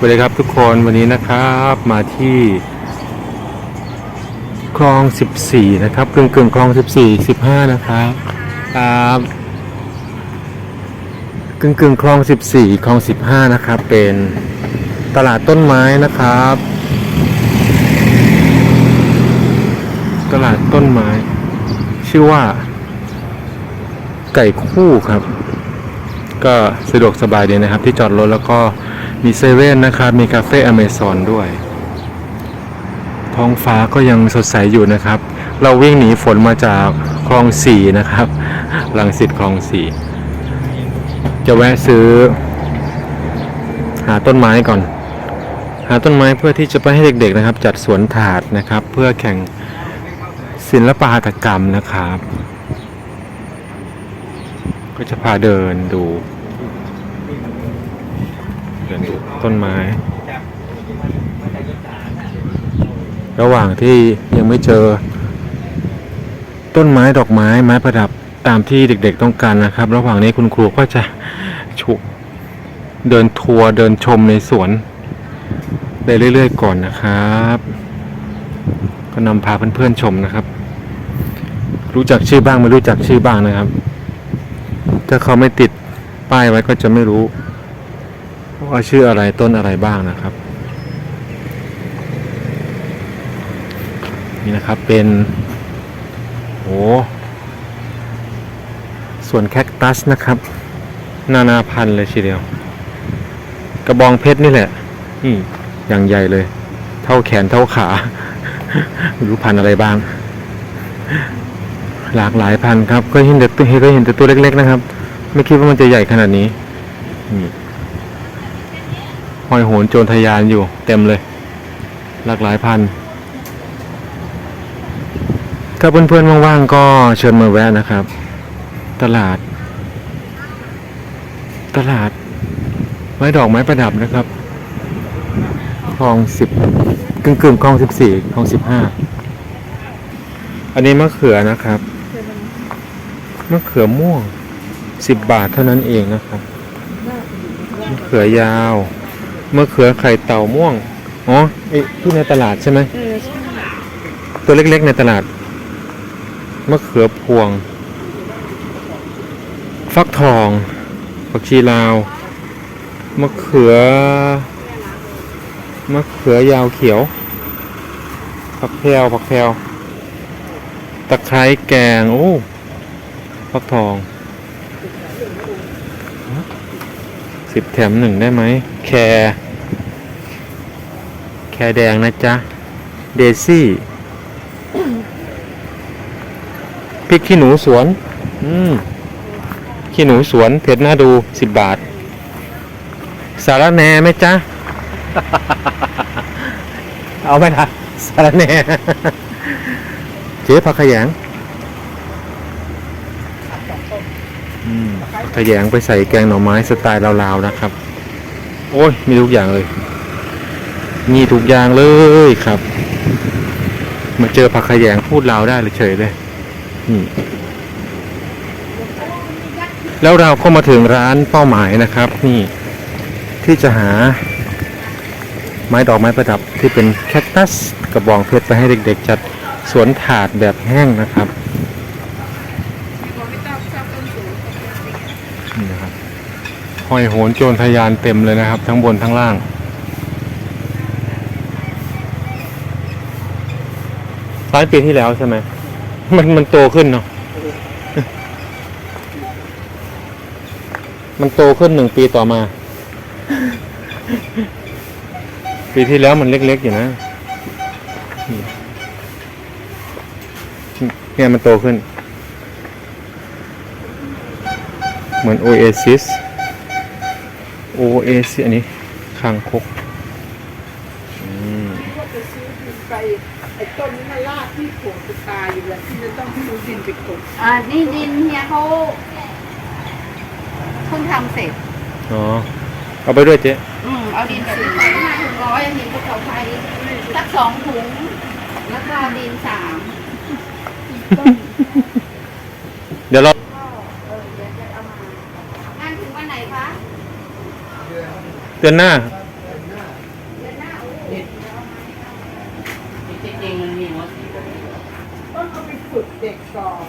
สวัสดีครับทุกคนวันนี้นะครับมาที่คลอง 14 นะครับกึ่งกึ่งคลอง 14 15 นะครับครับกึ่งกึ่งคลอง 14 คลอง 15 นะครับ เป็นตลาดต้นไม้นะครับ ตลาดต้นไม้ ชื่อว่า ไก่คู่ครับ ก็สะดวกสบายดีนะครับ ที่จอดรถแล้วก็ มีเซเว่นนะครับ มีคาเฟ่อเมซอนด้วย ท้องฟ้าก็ยังสดใสอยู่นะครับ เราวิ่งหนีฝนมาจากคลองสี่นะครับลังสิตคลองสี่จะแวะซื้อ หาต้นไม้ก่อน หาต้นไม้เพื่อที่จะไปให้เด็กๆนะครับ จัดสวนถาดนะครับ เพื่อแข่งศิลปหัตถกรรมนะครับ ก็จะพาเดินดูเดินดู ต้นไม้ ระหว่างที่ยังไม่เจอ ต้นไม้ดอกไม้ไม้ประดับตามที่เด็กๆต้องการนะครับ ระหว่างนี้คุณครูก็จะชุเดินทัวร์เดินชมในสวนไปเรื่อยๆก่อนนะครับ ก็นำพาเพื่อนๆชมนะครับ รู้จักชื่อบ้างไม่รู้จักชื่อบ้างนะครับ ถ้าเขาไม่ติดป้ายไว้ก็จะไม่รู้ ว่าชื่ออะไรต้นอะไรบ้างนะครับ นี่นะครับเป็นโอ้ส่วนแคคตัสนะครับ นานาพันธุ์เลยทีเดียว กระบองเพชรนี่แหละ นี่อย่างใหญ่เลย เท่าแขนเท่าขาไม่รู้พันธุ์อะไรบ้าง หลากหลายพันธุ์ครับ ก็เห็นแต่ตัวก็เห็นแต่ตัวเล็ก ๆ นะครับ ไม่คิดว่ามันจะใหญ่ขนาดนี้นี่ หอยโหนโจรทะยานอยู่เต็มเลย หลากหลายพันธุ์ถ้าเพื่อนๆว่างๆก็เชิญมาแวะนะครับ ตลาด ตลาด ไม้ดอกไม้ประดับนะครับคลองสิบกึ่งกึ่งคลองสิบสี่คลองสิบห้าอันนี้มะเขือนะครับมะเขือม่วงสิบบาทเท่านั้นเองนะครับมะเขือยาว มะเขือไข่เต่าม่วง อ๋อไอ้ที่ในตลาดใช่ไหม เออใช่ตัวเล็กๆในตลาด มะเขือพวง ฟักทองผักชีลาว มะเขือ มะเขือยาวเขียว ผักแพรวผักแพรวตะไคร้แกง โอ้ ฟักทอง สิบแถมหนึ่งได้ไหม แครแครแดงนะจ๊ะ เดซี่พริกขี้หนูสวน อืมขี้หนูสวนเผ็ดน่าดูสิบบาท สารแหน่ไหมจ๊ะ เอาไหมล่ะสารแหน่เจ๊ผักขยง ขยงไปใส่แกงหน่อไม้สไตล์ลาวๆนะครับ โอ้ยมีทุกอย่างเลย มีทุกอย่างเลยครับ มาเจอผักขยงพูดลาวได้เลยเฉยเลยนี่แล้วเราก็มาถึงร้านเป้าหมายนะครับ นี่ ที่จะหา ไม้ดอกไม้ประดับที่เป็นแคคตัสกระบองเพชรไปให้เด็กๆจัดสวนถาดแบบแห้งนะครับนี่นะครับ หอยโหนโจรทะยานเต็มเลยนะครับ ทั้งบนทั้งล่างตอนปีที่แล้วใช่ไหม มันมันโตขึ้นเนาะ มันโตขึ้นหนึ่งปีต่อมา ปีที่แล้วมันเล็กๆอยู่นะนี่เนี่ยมันโตขึ้น เหมือนโอเอซิส โอเอซิสอันนี้คางคกอืมก็ไปซื้อดินไปไอ้ต้นนี้มาลาดที่โขดจะตายอยู่แล้วที่จะต้องซื้อดินไปกดอ่านี่ดินเฮียเขาเพิ่งทำเสร็จ อ๋อ เอาไปด้วยเจ๊ อืมเอาดินสี่ห้าถุงร้อยหินภูเขาไฟสักสองถุง แล้วก็ดินสาม เดี๋ยวเรา เดือนหน้า จริงๆมันี่แต้องเอาไปฝึกเด็กก่อน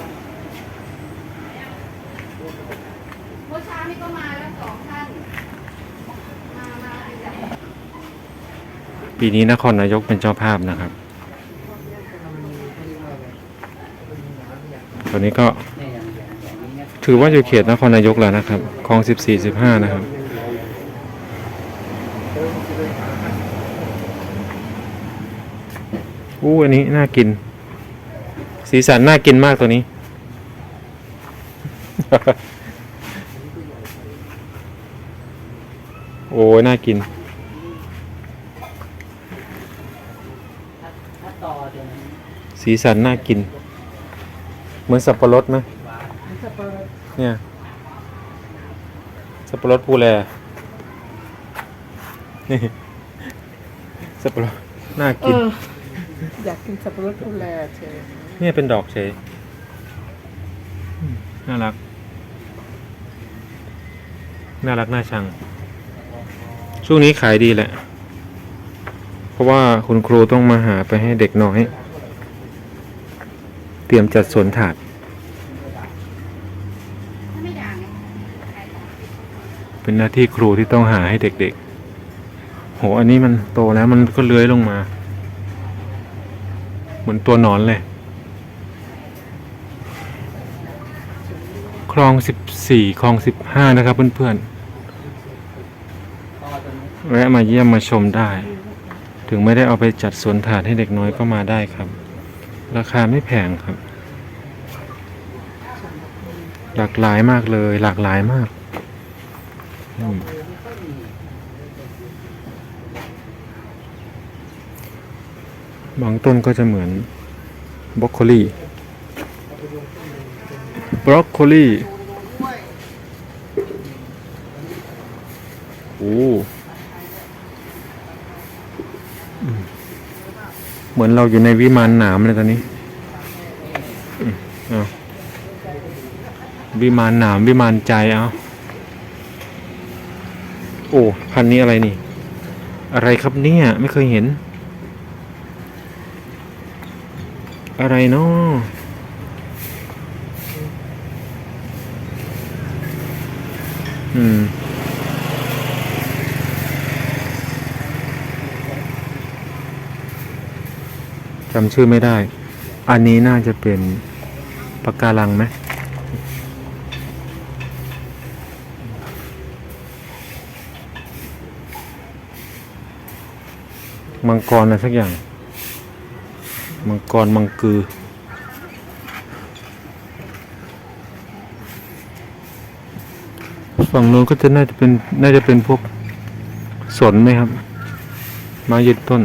เมื่อเช้านี่ก็มาแล้วสองท่าน มามาอันดับ ปีนี้นครนายกเป็นเจ้าภาพนะครับ ตอนนี้ก็ถือว่าอยู่เขตนครนายกแล้วนะครับคลองสิบสี่สิบห้านะครับ อู้อันนี้น่ากิน สีสันน่ากินมากตัวนี้ โอ้ยน่ากิน สีสันน่ากิน เหมือนสับปะรดไหมเนี่ย สับปะรดภูแลนี่สับปะรดน่ากิน อยากกินสับปะรดดูแลเชยเนี่ยเป็นดอกเฉยอืมน่ารัก น่ารักน่าชัง ช่วงนี้ขายดีแหละ เพราะว่าคุณครูต้องมาหาไปให้เด็กน้อย เตรียมจัดสวนถาด เป็นหน้าที่ครูที่ต้องหาให้เด็กๆ โห อันนี้มันโตแล้วมันก็เลื้อยลงมา มือนตัวนอนเลย คลองสิบสี่คลองสิบห้านะครับเพื่อนๆแวะมาเยี่ยมมาชมได้ ถึงไม่ได้เอาไปจัดสวนถาดให้เด็กน้อยก็มาได้ครับ ราคาไม่แพงครับ หลากหลายมากเลย หลากหลายมากอืม บางต้นก็จะเหมือนบรอกโคลีบรอกโคลีโอ้เหมือนเราอยู่ในวิมานหนามเลยตอนนี้อืมเอาวิมานหนามวิมานใจเอาโอ้ พันนี้อะไรนี่ อะไรครับเนี่ย ไม่เคยเห็น อะไรเนาะอืม จำชื่อไม่ได้ อันนี้น่าจะเป็นปากการังไหมมังกรอะไรสักอย่าง มังกร มังกือ ฝั่งนู้นก็จะน่าจะเป็น น่าจะเป็นพวกสนไหมครับไมายืดต้น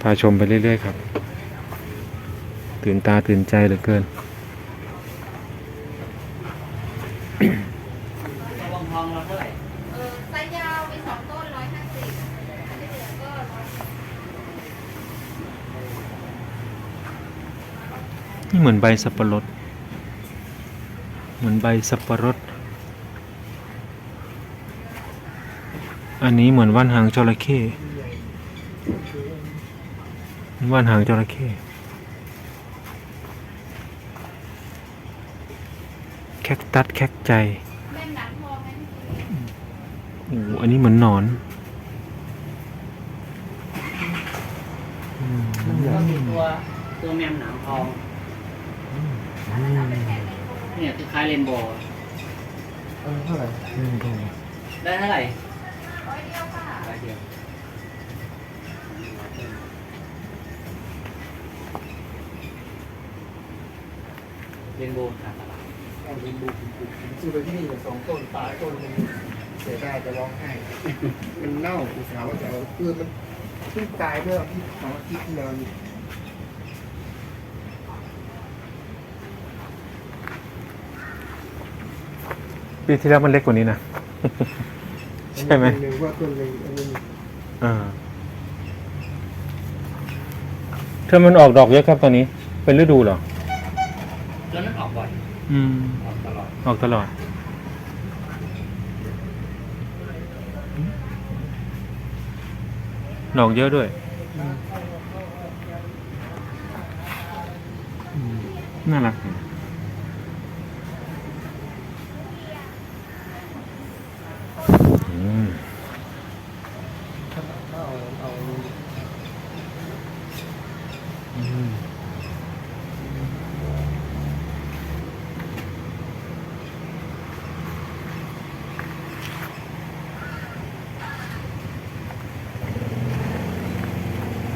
พาชมไปเรื่อย ๆ ครับ ตื่นตาตื่นใจเหลือเกิน ระวังทองเราเท่าไหร่ เออไซส์ยาวมีสองต้นร้อยห้าสิบอันที่เหลือก็ร้อย นี่ เหมือนใบสับปะรด เหมือนใบสับปะรด อันนี้เหมือนว่านหางจระเข้ว่านหางจระเข้แคคตัสแคคใจแม่นหนังทองไหมโอ้โหอันนี้เหมือนหนอนก็มีตัวตัวแมมหนามทอง เนี่ยคือคล้ายเรนโบว์เออเท่าไหร่ได้เท่าไหร่ร้อยเดียวค่ะร้อยเดียวเรนโบว์ขาดตลาดเอาดินดูผมผมซื้อไปที่นี่เนี่ยสองต้นตายต้นหนึงเสียดายจะร้องไห้มันเน่าอุตส่าห์ว่าจะเอาคือมันเพิ่งตายเมื่อที่สองอาทิตย์ที่แล้วนี่ ปีที่แล้วมันเล็กกว่านี้นะ ใช่ไหมต้นนึ่งว่าต้นหนึ่งอันนี้อ่าเธอมันออกดอกเยอะครับตอนนี้ เป็นฤดูเหรอ แล้วนั้นออกบ่อย อืม ออกตลอด ออกตลอด ดอกเยอะด้วย น่ารักดี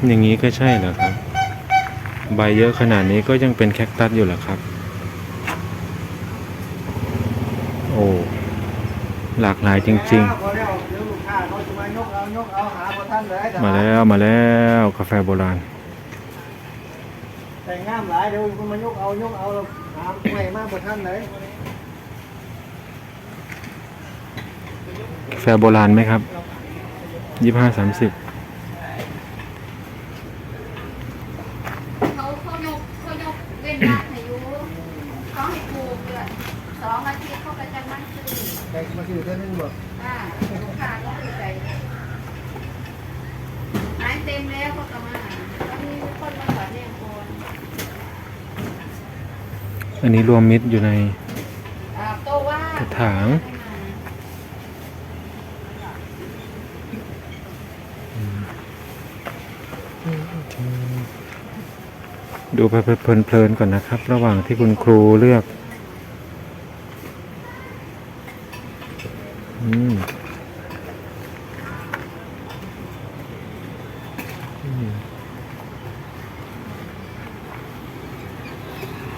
อย่างนี้ก็ใช่เหรอครับ ใบเยอะขนาดนี้ก็ยังเป็นแคคตัสอยู่เหรอครับ โอ้หลากหลายจริงพอแล้วเดี๋ยวลูกค้าเขาจะมายกเอายกเอาหาพอท่านเลยๆมาแล้วมาแล้วกาแฟโบราณแต่งงามหลายเดี๋ยวคุณมายกเอายกเอาแล้วหาไม่มากพอท่านเลยกาแฟโบราณไหมครับยี่ห้าสามสิบ เขาเขายกเขายกเว้นวักให้อยู่เขาให้ปลูกเดือนสองอาทิตย์เขาก็จะมาซื้อ แต่มาคือเท่านึงบอก อ่าลูกค้าก็คือใจหายเต็มแล้วเขาก็มาตอนนี้คนมาขอเนี่ยคน อันนี้รวมมิตรอยู่ในกระถางดูไปเพลินๆก่อนนะครับ ระหว่างที่คุณครูเลือก อืมอืม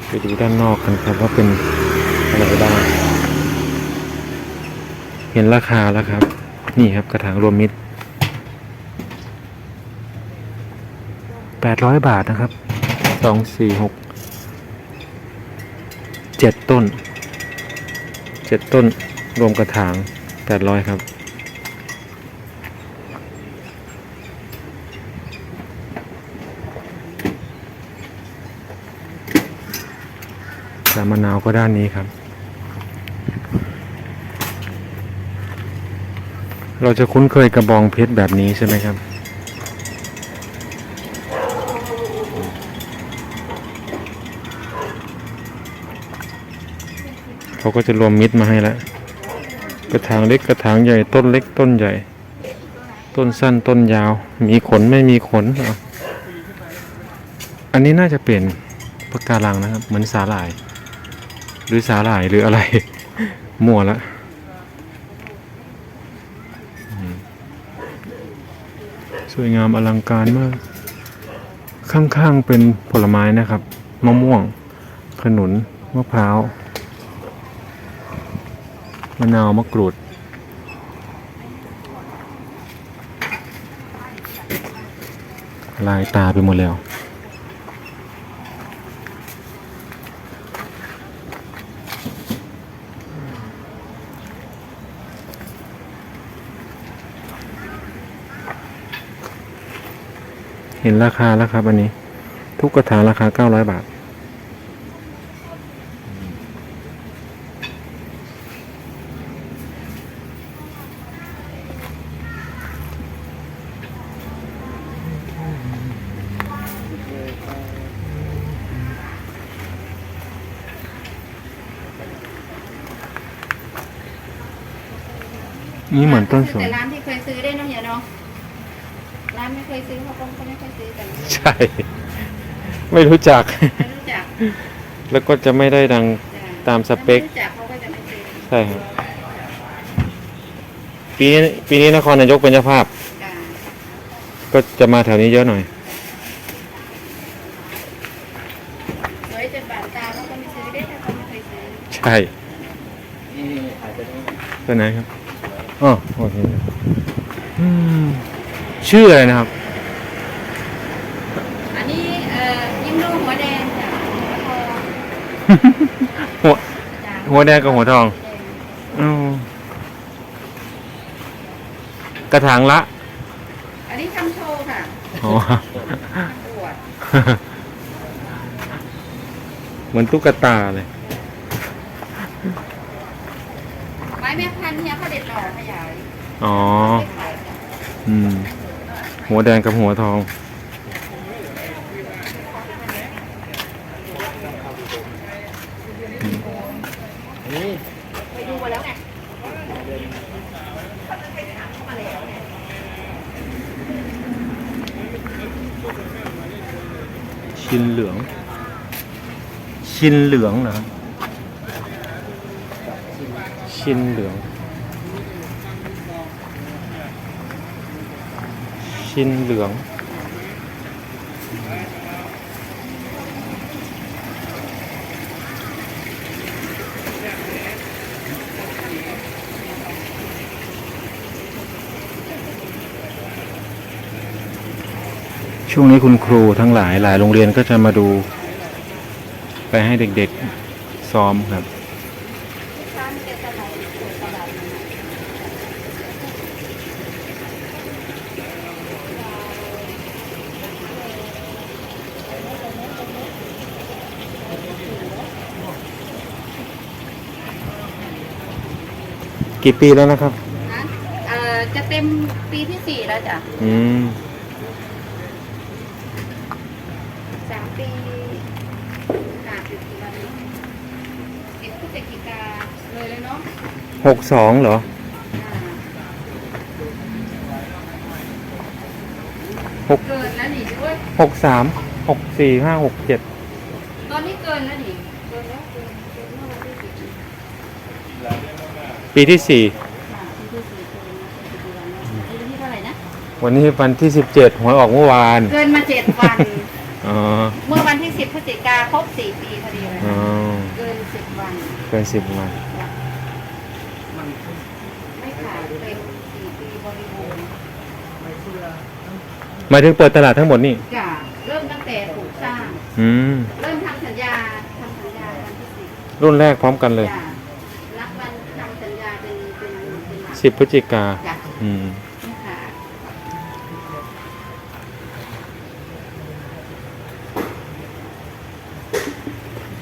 ไปดูด้า นอกกันครับว่าเป็นอะไรบ้างเห็นราคาแล้วครับ นี่ครับกระถางรวมมิตรแปดร้อยบาทนะครับสองสี่หกเจ็ดต้นเจ็ดต้นรวมกระถางแปดร้อยครับ สามมะนาวก็ด้านนี้ครับ เราจะคุ้นเคยกระบองเพชรแบบนี้ใช่ไหมครับ เขาก็จะรวมมิตรมาให้แล้วกระถางเล็กกระถางใหญ่ต้นเล็กต้นใหญ่ ต้นสั้นต้นยาว มีขนไม่มีขนอ,อันนี้น่าจะเป็นปะการังนะครับ เหมือนสาหร่าย หรือสาหร่ายหรืออะไร มั่วละสวยงามอลังการมาก ข้างๆเป็นผลไม้นะครับ มะม่วง ขนุน มะพร้าว มะนาว มะกรูด ลายตาไปหมดแล้ว เห็นราคาแล้วครับอันนี้ ทุกกระถางราคา900บาท นี่เหมือนต้นสนแต่ร้านที่เคยซื้อได้เนาะเฮียเนาะ ร้านไม่เคยซื้อเขาก็ไม่เคยซื้อกันใช่ ไม่รู้จัก ไม่รู้จักแล้วก็จะไม่ได้ดังตามสเปคไม่รู้จักเขาก็จะไม่ซื้อใช่ครับปีนี้ปีนี้นครนายกเป็นเจ้าภาพค่ะก็จะมาแถวนี้เยอะหน่อย สวยจนบาดตาเขาก็ไม่ซื้อได้ถ้าเขาไม่เคยซื้อใช่นี่ถ่ายไปตรงนี้ตัวไหนครับอ๋อโอเคอืม ชื่ออะไรนะครับ อันนี้เอ่อยิ้มลูกหัวแดงจ้ะหัวทองหัวจ้ะหัวแดงกับหัวทองแดงอืมกระถางละอันนี้ทำโชว์ค่ะอ๋อทำอวดเหมือนตุ๊กตาเลย ไม้แม่พันธุ์เนี่ยเขาเด็ดหน่อขยายอ๋อไม่ขายจ้ะอืม หัวแดงกับหัวทองนี่ไปดูมาแล้วไงชินเหลือง ชินเหลืองนะครับ ชินเหลือง ชิ้นเหลือง ช่วงนี้คุณครูทั้งหลายหลายโรงเรียนก็จะมาดู ไปให้เด็กๆซ้อมครับ กี่ปีแล้วนะครับ นะเอ่อจะเต็มปีที่สี่แล้วจ้ะอืมสามปีขาดอยู่กี่วันเนาะสิบพฤศจิกาเลยเลยเนาะหกสองเหรออ่าหกเกินแล้วนี่ด้วยหกสามหกสี่ห้าหกเจ็ดตอนนี้เกินแล้วนี่เกินแล้วเกินเกินเมื่อวันที่สิบ ปีที่สี่วันนะวันนี้วันที่สิบเจ็ดหวยออกเมื่อวาน เกินมาเจ็ดวัน อ๋อ เมื่อวันที่สิบพฤศจิกาครบสี่ปีพอดีเลยอ๋อ เกินสิบวัน เกินสิบวัน ไม่ขาดเต็มสี่ปีบริบูรณ์หมายถึงเปิดตลาดทั้งหมดนี่ จ้ะเริ่มตั้งแต่ปลูกสร้าง อืม เริ่มทำสัญญาทำสัญญาวันที่สิบรุ่นแรกพร้อมกันเลย จ้ะรับวันทำสัญญาเป็นเป็นเป็นหลัก สิบพฤศจิกาจ้ะอืม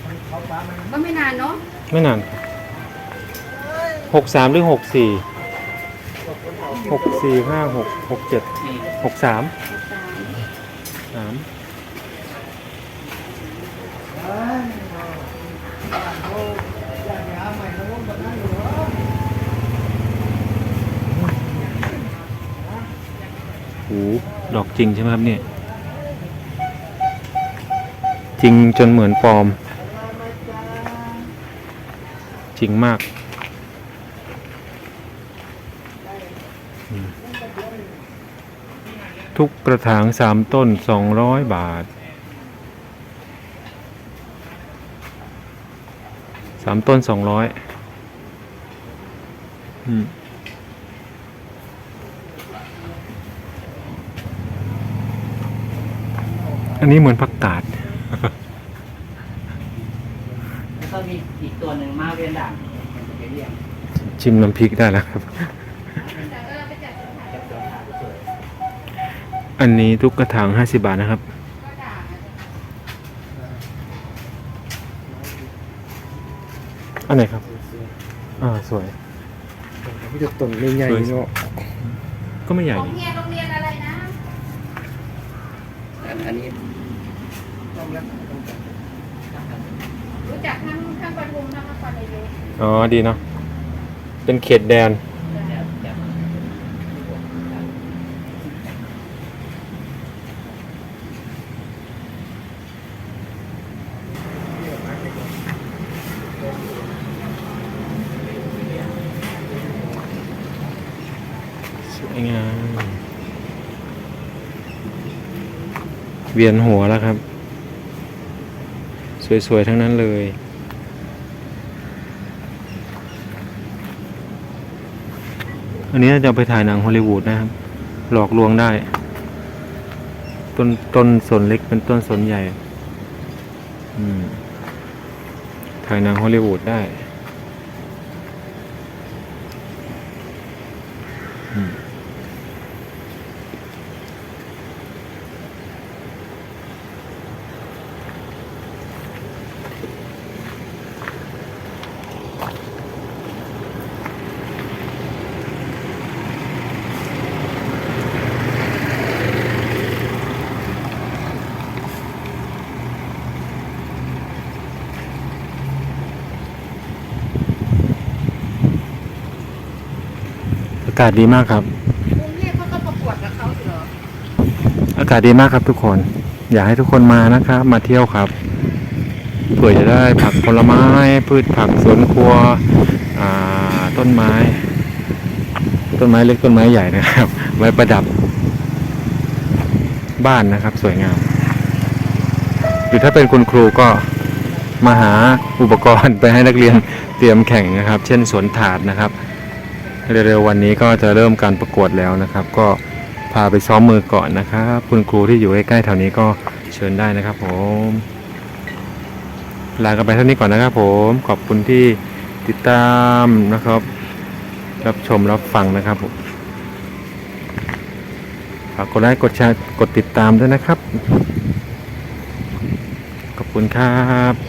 ไม่ขาดก็ไม่นานเนาะไม่นานหกสามหรือหกสี่หกสี่ห้าหกหกเจ็ดหกสามสามโอ้โดอกจริงใช่ไหมครับเนี่ย จริงจนเหมือนปลอม จริงมาก ทุกกระถางสามต้นสองร้อยบาทสามต้นสองร้อยอั นนี้เหมือนผักกาด แล้วก็มีอีกตัวหนึ่งมาเวียนด่างมันจะเรียกชิมน้ำพริกได้แล้วครับแต่เออไปจัดสถานจับตัวหาสวยอันนี้ทุกกระถางห้าสิบาทนะครับก็ด่าอันไหนครับ อ่าสวย มันจะต้นใหญ่ๆเนาะก็ไม่ใหญ่ของนี่เฮียโรงเรียนอะไรนะ อันอันนี้ ต้องรักต้องจับ รู้จักทั้งทั้งปทุมทั้งนครนายก อ๋อ ดีเนาะ เป็นเขตแดน สวยงาม เวียนหัวแล้วครับ สวยๆ ทั้งนั้นเลย อันนี้จะไปถ่ายหนังฮอลลีวูดนะครับ หลอกลวงได้ ต้นต้นสนเล็กเป็นต้นสนใหญ่ อืม ถ่ายหนังฮอลลีวูดได้อืมากาศดีมากครับ กรุงเทพเขาก็ประกวดกับเขาอยู่เหรออากาศดีมากครับทุกคน อยากให้ทุกคนมานะครับ มาเที่ยวครับเพื่อจะได้ผักผลไม้ พืชผักสวนครัว อ่า ต้นไม้ ต้นไม้เล็กต้นไม้ใหญ่นะครับ ไว้ประดับ บ้านนะครับ สวยงาม หรือถ้าเป็นคุณครูก็มาหาอุปกรณ์ไปให้นักเรียนเตรียมแข่งนะครับ เช่นสวนถาดนะครับ เร็วๆวันนี้ก็จะเริ่มการประกวดแล้วนะครับ ก็พาไปซ้อมมือก่อนนะครับ คุณครูที่อยู่ใกล้ๆแถวนี้ก็เชิญได้นะครับ ผมลากันไปเท่านี้ก่อนนะครับ ผมขอบคุณที่ติดตามนะครับ รับชมรับฟังนะครับผมฝากกดไลค์กดแชร์กดติดตามด้วยนะครับ ขอบคุณครับ